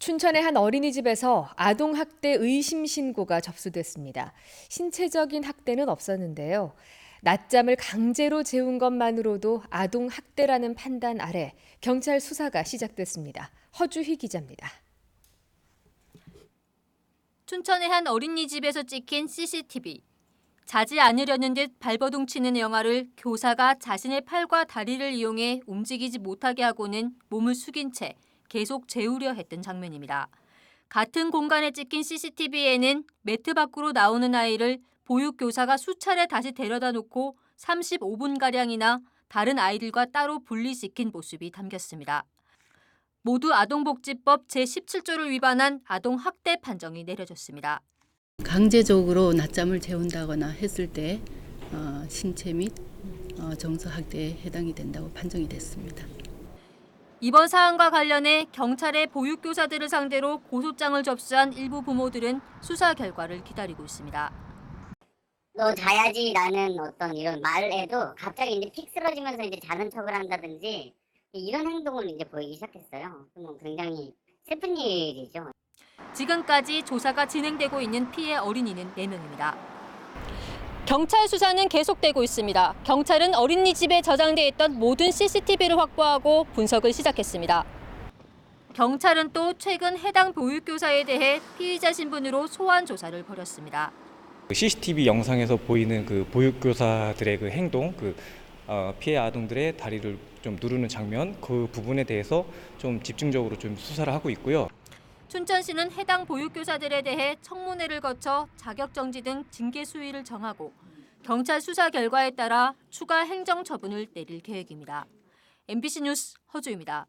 춘천의 한 어린이집에서 아동 학대 의심 신고가 접수됐습니다. 신체적인 학대는 없었는데요. 낮잠을 강제로 재운 것만으로도 아동 학대라는 판단 아래 경찰 수사가 시작됐습니다. 허주희 기자입니다. 춘천의 한 어린이집에서 찍힌 CCTV. 자지 않으려는 듯 발버둥 치는 영화를 교사가 자신의 팔과 다리를 이용해 움직이지 못하게 하고는 몸을 숙인 채 계속 재우려 했던 장면입니다. 같은 공간에 찍힌 CCTV에는 매트 밖으로 나오는 아이를 보육 교사가 수차례 다시 데려다 놓고 35분가량이나 다른 아이들과 따로 분리시킨 모습이 담겼습니다. 모두 아동복지법 제17조를 위반한 아동학대 판정이 내려졌습니다. 강제적으로 낮잠을 재운다거나 했을 때 어, 신체 및 어, 정서 학대에 해당이 된다고 판정이 됐습니다. 이번 사안과 관련해 경찰의 보육교사들을 상대로 고소장을 접수한 일부 부모들은 수사 결과를 기다리고 있습니다. 너 자야지라는 어떤 이런 말에도 갑자기 이제 픽 쓰러지면서 이제 자는 척을 한다든지 이런 행동을 이제 보이기 시작했어요. 뭐 굉장히 슬픈 일이죠. 지금까지 조사가 진행되고 있는 피해 어린이는 4명입니다. 경찰 수사는 계속되고 있습니다. 경찰은 어린이집에 저장돼 있던 모든 CCTV를 확보하고 분석을 시작했습니다. 경찰은 또 최근 해당 보육교사에 대해 피의자 신분으로 소환 조사를 벌였습니다. CCTV 영상에서 보이는 그 보육교사들의 그 행동, 그 어, 피해 아동들의 다리를 좀 누르는 장면, 그 부분에 대해서 좀 집중적으로 좀 수사를 하고 있고요. 춘천시는 해당 보육교사들에 대해 청문회를 거쳐 자격정지 등 징계 수위를 정하고 경찰 수사 결과에 따라 추가 행정 처분을 내릴 계획입니다. MBC 뉴스 허주입니다.